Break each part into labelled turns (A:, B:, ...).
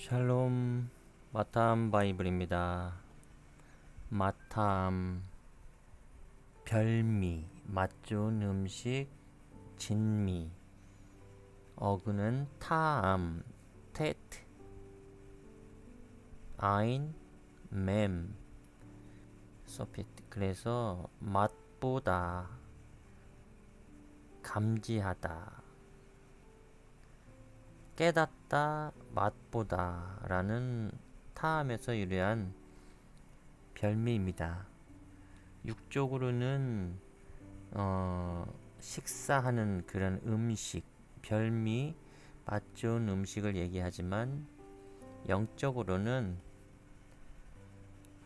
A: 샬롬 마탐 바이블입니다. 마탐 별미 맛 좋은 음식 진미. 어근은 타암 테트. 아인 맴. 소피트 그래서 맛보다 감지하다 깨닫다 맛보다 라는 타함에서 유래한 별미입니다. 육적으로는 어, 식사하는 그런 음식, 별미, 맛 좋은 음식을 얘기하지만 영적으로는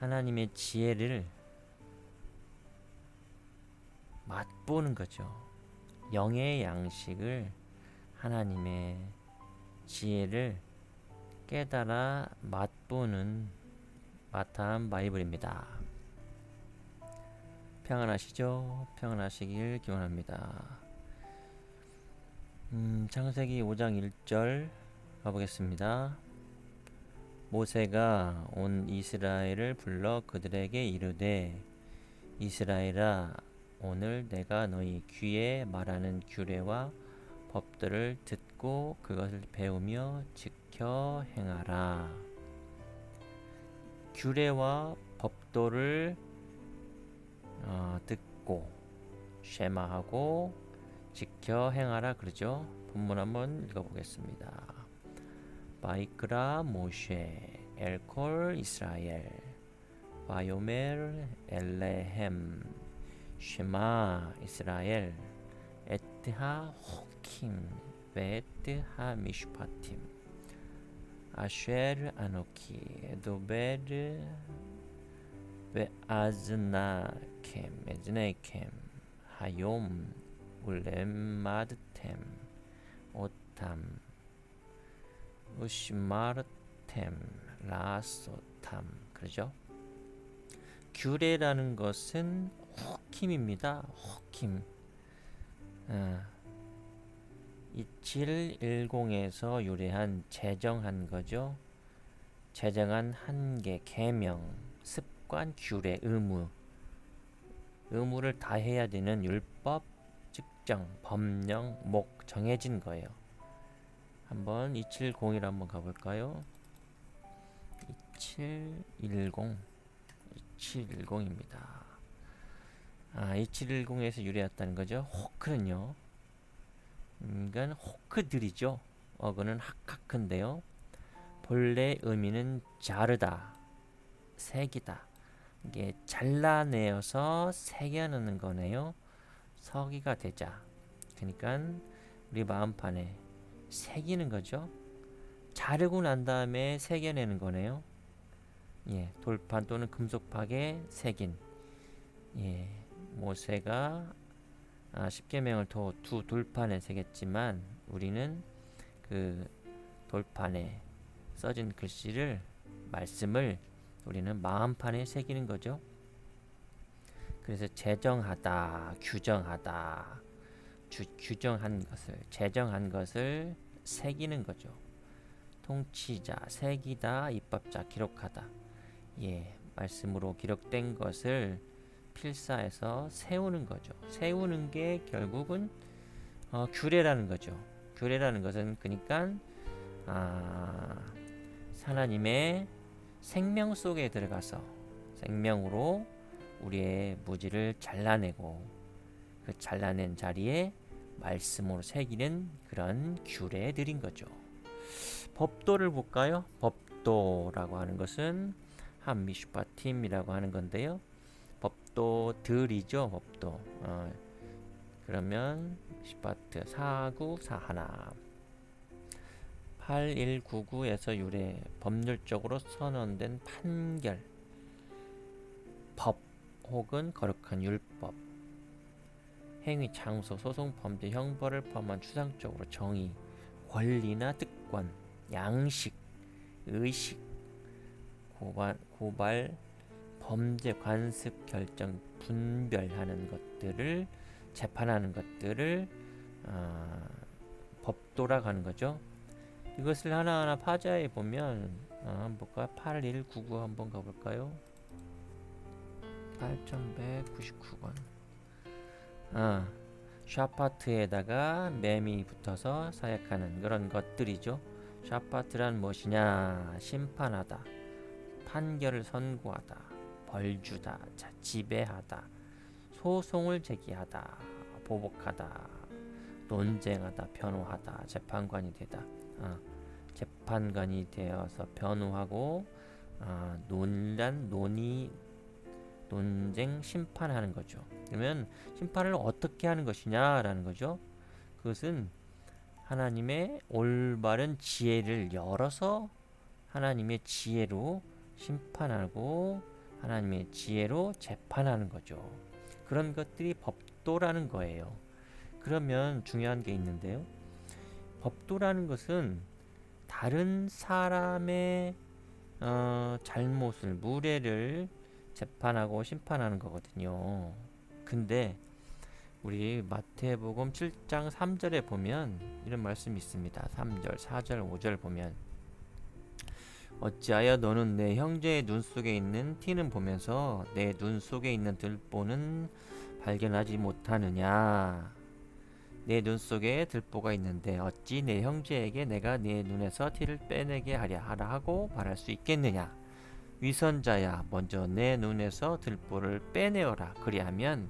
A: 하나님의 지혜를 맛보는 거죠. 영의 양식을 하나님의 지혜를 깨달아 맛보는 마탐 바이블입니다. 평안하시죠? 평안하시길 기원합니다. 음, 창세기 5장 1절 가보겠습니다. 모세가 온 이스라엘을 불러 그들에게 이르되 이스라엘아 오늘 내가 너희 귀에 말하는 규례와 법들을 듣 고 그것을 배우며 지켜 행하라. 규례와 법도를 어, 듣고 쉐마하고 지켜 행하라 그러죠. 본문 한번 읽어보겠습니다. 바이크라 모쉐 엘콜 이스라엘 바요멜 엘레헴 쉐마 이스라엘 에트하 호킴 베트하 미슈파팀 아쉐르 아노키 도베르 베아즈나켐 에즈네켐 하욤 울렘마드템 오탐 우시마르템 라소탐 그러죠? 규례라는 것은 호킴입니다. 호킴. 아, 2710에서 유래한 제정한 거죠. 제정한 한계, 계명, 습관, 규례, 의무. 의무를 다 해야 되는 율법, 측정, 법령, 목 정해진 거예요. 한번 2701 한번 가볼까요? 2710 2710입니다. 아, 2710에서 유래했다는 거죠. 호크는요. 이건 호크들이죠. 어그는 학하크인데요. 본래 의미는 자르다, 새기다. 이게 잘라내어서 새겨넣는 거네요. 서기가 되자. 그러니까 우리 마음판에 새기는 거죠. 자르고 난 다음에 새겨내는 거네요. 예, 돌판 또는 금속팍에 새긴 예, 모세가 아, 십계명을 두, 두 돌판에 새겼지만 우리는 그 돌판에 써진 글씨를 말씀을 우리는 마음판에 새기는 거죠. 그래서 제정하다, 규정하다, 주, 규정한 것을, 제정한 것을 새기는 거죠. 통치자, 새기다, 입법자, 기록하다. 예, 말씀으로 기록된 것을 필사해서 세우는 거죠. 세우는 게 결국은 어, 규례라는 거죠. 규례라는 것은 그러니까 아, 하나님의 생명 속에 들어가서 생명으로 우리의 무지를 잘라내고 그 잘라낸 자리에 말씀으로 새기는 그런 규례들인 거죠. 법도를 볼까요? 법도라고 하는 것은 한미슈파팀이라고 하는 건데요. 법도들이죠. 법도. 어, 그러면 시파트 사구 사하나 8199에서 유래 법률적으로 선언된 판결 법 혹은 거룩한 율법 행위 장소 소송 범죄 형벌을 포함한 추상적으로 정의 권리나 특권 양식 의식 고발, 고발 범죄 관습 결정 분별하는 것들을 재판하는 것들을 어, 법도라고 하는 거죠. 이것을 하나하나 파자해 보면 어, 볼까요? 8199 한번 가볼까요? 8199번 아, 샤파트에다가 맴이 붙어서 사역하는 그런 것들이죠. 샤파트란 무엇이냐? 심판하다, 판결을 선고하다, 벌주다, 자, 지배하다, 소송을 제기하다, 보복하다, 논쟁하다, 변호하다, 재판관이 되다. 아, 재판관이 되어서 변호하고 아, 논란, 논의, 논쟁, 심판하는 거죠. 그러면 심판을 어떻게 하는 것이냐라는 거죠. 그것은 하나님의 올바른 지혜를 열어서 하나님의 지혜로 심판하고 하나님의 지혜로 재판하는 거죠. 그런 것들이 법도라는 거예요. 그러면 중요한 게 있는데요. 법도라는 것은 다른 사람의 어, 잘못을 무례를 재판하고 심판하는 거거든요. 근데 우리 마태복음 7장 3절에 보면 이런 말씀이 있습니다. 3절, 4절, 5절 보면 어찌하여 너는 내 형제의 눈 속에 있는 티는 보면서 내 눈 속에 있는 들보는 발견하지 못하느냐? 내 눈 속에 들보가 있는데 어찌 내 형제에게 내가 내 눈에서 티를 빼내게 하랴 하라 하고 말할 수 있겠느냐? 위선자야 먼저 내 눈에서 들보를 빼내어라 그리하면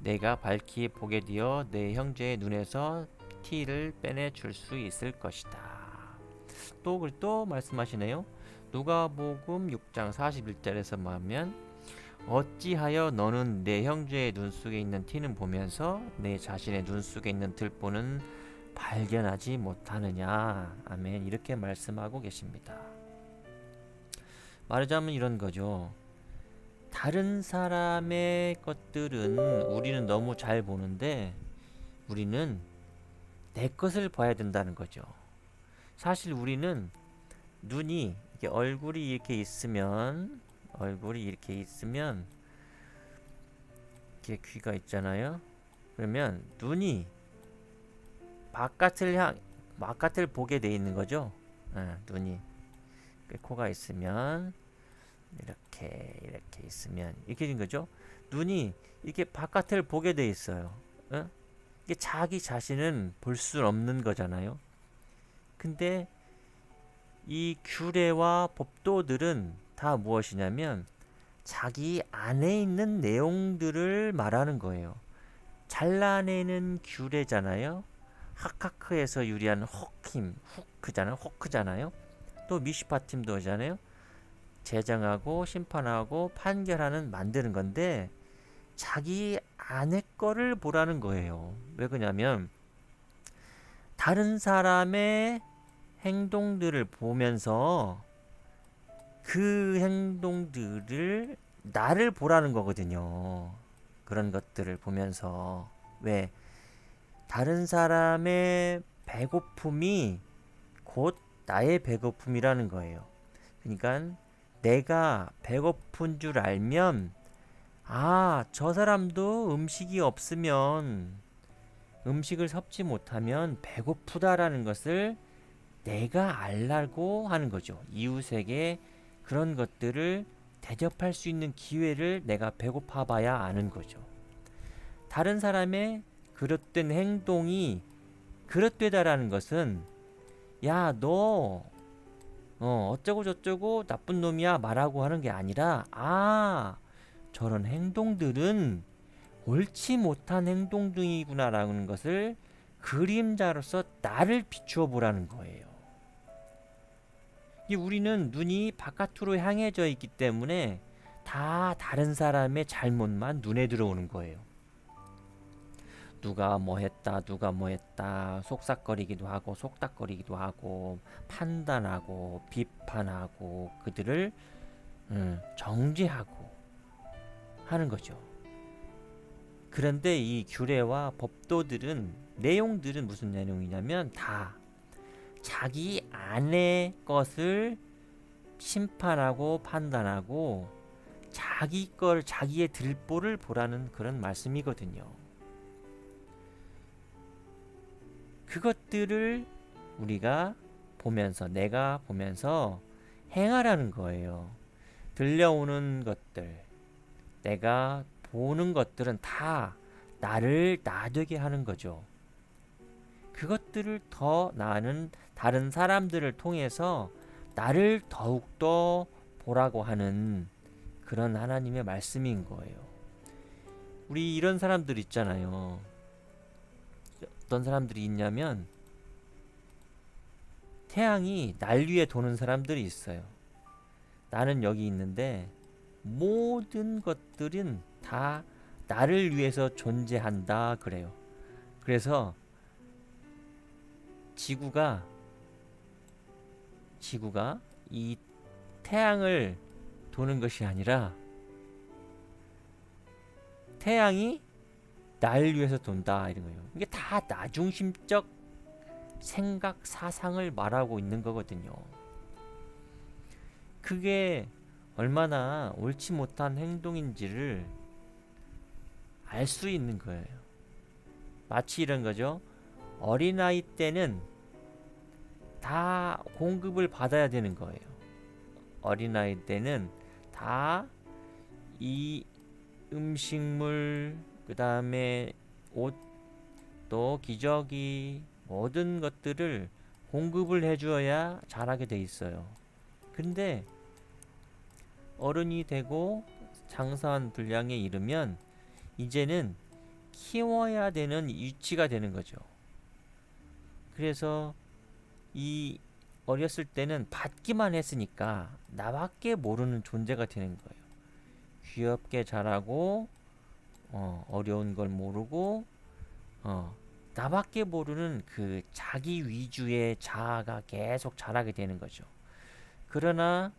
A: 내가 밝히 보게 되어 내 형제의 눈에서 티를 빼내 줄 수 있을 것이다. 또, 또 말씀하시네요. 누가복음 6장 41절에서 말하면 어찌하여 너는 내 형제의 눈 속에 있는 티는 보면서 내 자신의 눈 속에 있는 들보는 발견하지 못하느냐. 아멘. 이렇게 말씀하고 계십니다. 말하자면 이런 거죠. 다른 사람의 것들은 우리는 너무 잘 보는데 우리는 내 것을 봐야 된다는 거죠. 사실 우리는 눈이 이렇게 얼굴이 이렇게 있으면 얼굴이 이렇게 있으면 이렇게 귀가 있잖아요. 그러면 눈이 바깥을 향 바깥을 보게 돼 있는 거죠. 아, 눈이 코가 있으면 이렇게 이렇게 있으면 이렇게 된 거죠. 눈이 이렇게 바깥을 보게 돼 있어요. 어? 이게 자기 자신은 볼 수 없는 거잖아요. 근데 이 규례와 법도들은 다 무엇이냐면 자기 안에 있는 내용들을 말하는 거예요. 잘라내는 규례잖아요. 하카크에서 유리한 호킴, 후크잖아요. 호크잖아요. 또 미슈파팀도잖아요. 제정하고 심판하고 판결하는 만드는 건데 자기 안의 거를 보라는 거예요. 왜 그러냐면 다른 사람의 행동들을 보면서 그 행동들을 나를 보라는 거거든요. 그런 것들을 보면서 왜 다른 사람의 배고픔이 곧 나의 배고픔이라는 거예요. 그러니까 내가 배고픈 줄 알면 아, 저 사람도 음식이 없으면 음식을 섭지 못하면 배고프다라는 것을 내가 알라고 하는 거죠. 이웃에게 그런 것들을 대접할 수 있는 기회를 내가 배고파 봐야 아는 거죠. 다른 사람의 그릇된 행동이 그릇되다라는 것은 야, 너 어, 어쩌고 저쩌고 나쁜 놈이야 말하고 하는 게 아니라 아, 저런 행동들은 옳지 못한 행동들이구나라는 것을 그림자로서 나를 비추어 보라는 거예요. 이 우리는 눈이 바깥으로 향해져 있기 때문에 다 다른 사람의 잘못만 눈에 들어오는 거예요. 누가 뭐 했다, 누가 뭐 했다, 속삭거리기도 하고, 속닥거리기도 하고, 판단하고, 비판하고, 그들을 음, 정죄하고 하는 거죠. 그런데 이 규례와 법도들은 내용들은 무슨 내용이냐면 다 자기 안의 것을 심판하고 판단하고 자기 걸 자기의 들보를 보라는 그런 말씀이거든요. 그것들을 우리가 보면서 내가 보면서 행하라는 거예요. 들려오는 것들, 내가 보는 것들은 다 나를 나되게 하는 거죠. 그것들을 더 나는 다른 사람들을 통해서 나를 더욱더 보라고 하는 그런 하나님의 말씀인 거예요. 우리 이런 사람들 있잖아요. 어떤 사람들이 있냐면 태양이 날 위에 도는 사람들이 있어요. 나는 여기 있는데 모든 것들은 다 나를 위해서 존재한다 그래요. 그래서 지구가 지구가 이 태양을 도는 것이 아니라 태양이 날 위해서 돈다 이런 거예요. 이게 다 나중심적 생각 사상을 말하고 있는 거거든요. 그게 얼마나 옳지 못한 행동인지를 알 수 있는 거예요. 마치 이런 거죠. 어린아이 때는 다 공급을 받아야 되는 거예요. 어린아이 때는 다 이 음식물, 그 다음에 옷, 또 기저귀, 모든 것들을 공급을 해주어야 자라게 돼 있어요. 근데 어른이 되고 장사한 분량에 이르면 이제는 키워야 되는 위치가 되는 거죠. 그래서 이 어렸을 때는 받기만 했으니까 나밖에 모르는 존재가 되는 거예요. 귀엽게 자라고 어, 어려운 걸 모르고 어, 나밖에 모르는 그 자기 위주의 자아가 계속 자라게 되는 거죠. 그러나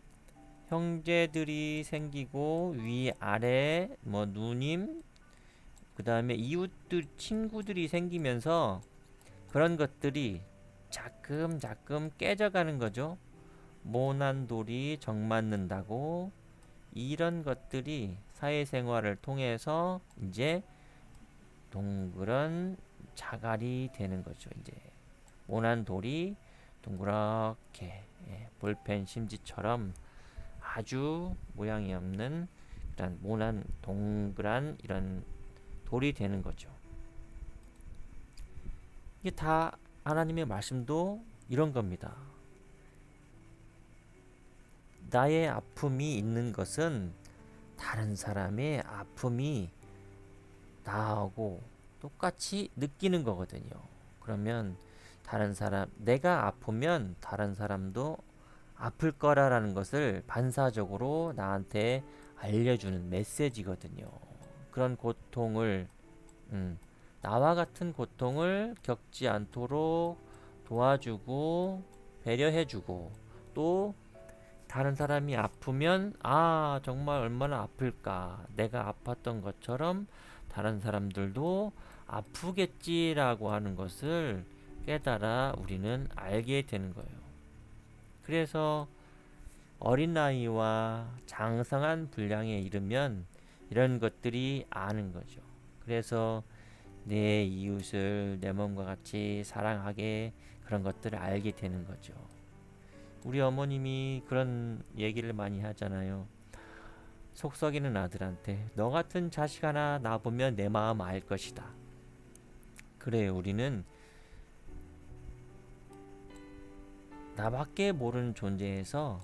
A: 형제들이 생기고 위 아래 뭐 누님 그 다음에 이웃들 친구들이 생기면서 그런 것들이 자끔자끔 깨져가는 거죠. 모난 돌이 정 맞는다고 이런 것들이 사회생활을 통해서 이제 동그란 자갈이 되는 거죠. 이제 모난 돌이 동그랗게 예, 볼펜 심지처럼 아주 모양이 없는 그런 모난 동그란 이런 돌이 되는 거죠. 이게 다 하나님의 말씀도 이런 겁니다. 나의 아픔이 있는 것은 다른 사람의 아픔이 나하고 똑같이 느끼는 거거든요. 그러면 다른 사람, 내가 아프면 다른 사람도 아플 거라라는 것을 반사적으로 나한테 알려주는 메시지거든요. 그런 고통을, 음, 나와 같은 고통을 겪지 않도록 도와주고, 배려해주고, 또 다른 사람이 아프면, 아, 정말 얼마나 아플까. 내가 아팠던 것처럼 다른 사람들도 아프겠지라고 하는 것을 깨달아 우리는 알게 되는 거예요. 그래서 어린아이와 장성한 분량에 이르면 이런 것들이 아는 거죠. 그래서 내 이웃을 내 몸과 같이 사랑하게 그런 것들을 알게 되는 거죠. 우리 어머님이 그런 얘기를 많이 하잖아요. 속 썩이는 아들한테 너 같은 자식 하나 나 보면 내 마음 알 것이다. 그래요. 우리는 나밖에 모르는 존재에서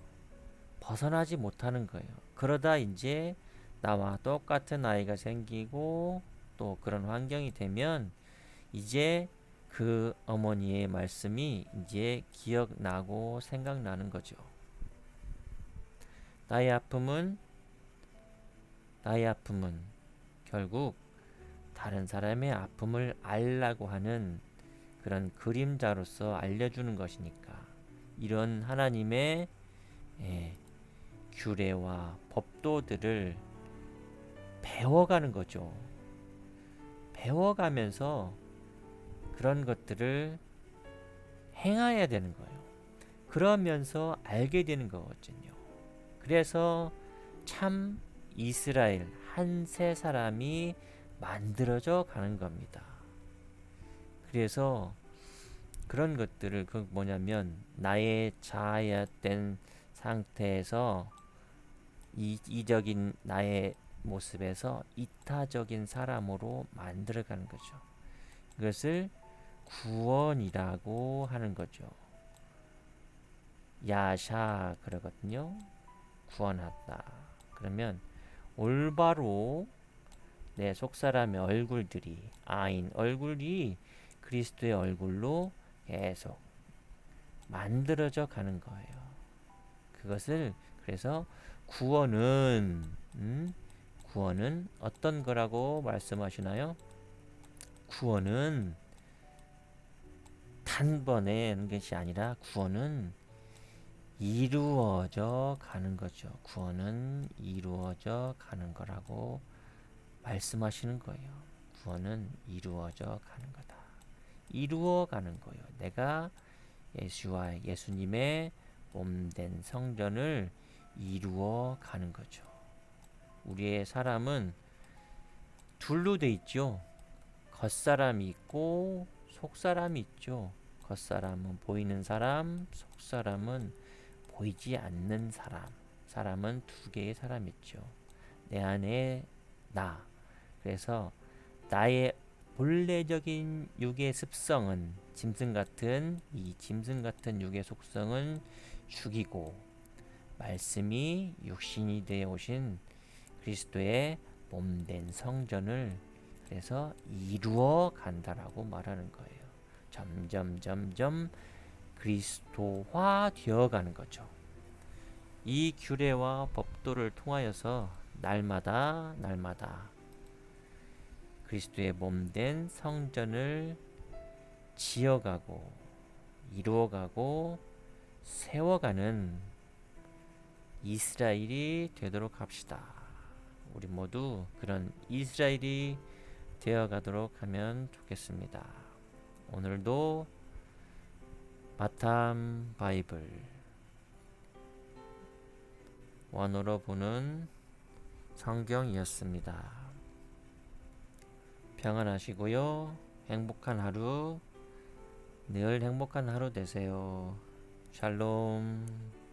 A: 벗어나지 못하는 거예요. 그러다 이제 나와 똑같은 아이가 생기고 또 그런 환경이 되면 이제 그 어머니의 말씀이 이제 기억나고 생각나는 거죠. 나의 아픔은 나의 아픔은 결국 다른 사람의 아픔을 알라고 하는 그런 그림자로서 알려주는 것이니까 이런 하나님의 예, 규례와 법도들을 배워가는 거죠. 배워가면서 그런 것들을 행해야 되는 거예요. 그러면서 알게 되는 거거든요. 그래서 참 이스라엘 한 세 사람이 만들어져 가는 겁니다. 그래서 그런 것들을 그 뭐냐면 나의 자아된 상태에서 이, 이적인 나의 모습에서 이타적인 사람으로 만들어가는 거죠. 그것을 구원이라고 하는 거죠. 야샤 그러거든요. 구원하다. 그러면 올바로 내 속사람의 얼굴들이 아인 얼굴이 그리스도의 얼굴로 계속 만들어져 가는 거예요. 그것을 그래서 구원은 음, 구원은 어떤 거라고 말씀하시나요? 구원은 단번에 하는 것이 아니라 구원은 이루어져 가는 거죠. 구원은 이루어져 가는 거라고 말씀하시는 거예요. 구원은 이루어져 가는 거다. 이루어 가는 거예요. 내가 예수와 예수님의 몸된 성전을 이루어 가는 거죠. 우리의 사람은 둘로 돼 있죠. 겉사람이 있고 속사람이 있죠. 겉사람은 보이는 사람, 속사람은 보이지 않는 사람. 사람은 두 개의 사람 있죠. 내 안에 나. 그래서 나의 본래적인 육의 습성은 짐승 같은 이 짐승 같은 육의 속성은 죽이고 말씀이 육신이 되어 오신 그리스도의 몸된 성전을 그래서 이루어 간다라고 말하는 거예요. 점점 점점 그리스도화 되어 가는 거죠. 이 규례와 법도를 통하여서 날마다 날마다 그리스도의 몸된 성전을 지어가고 이루어가고 세워가는 이스라엘이 되도록 합시다. 우리 모두 그런 이스라엘이 되어가도록 하면 좋겠습니다. 오늘도 바탐 바이블 원어로 보는 성경이었습니다. 평안하시고요. 행복한 하루, 늘 행복한 하루 되세요. 샬롬.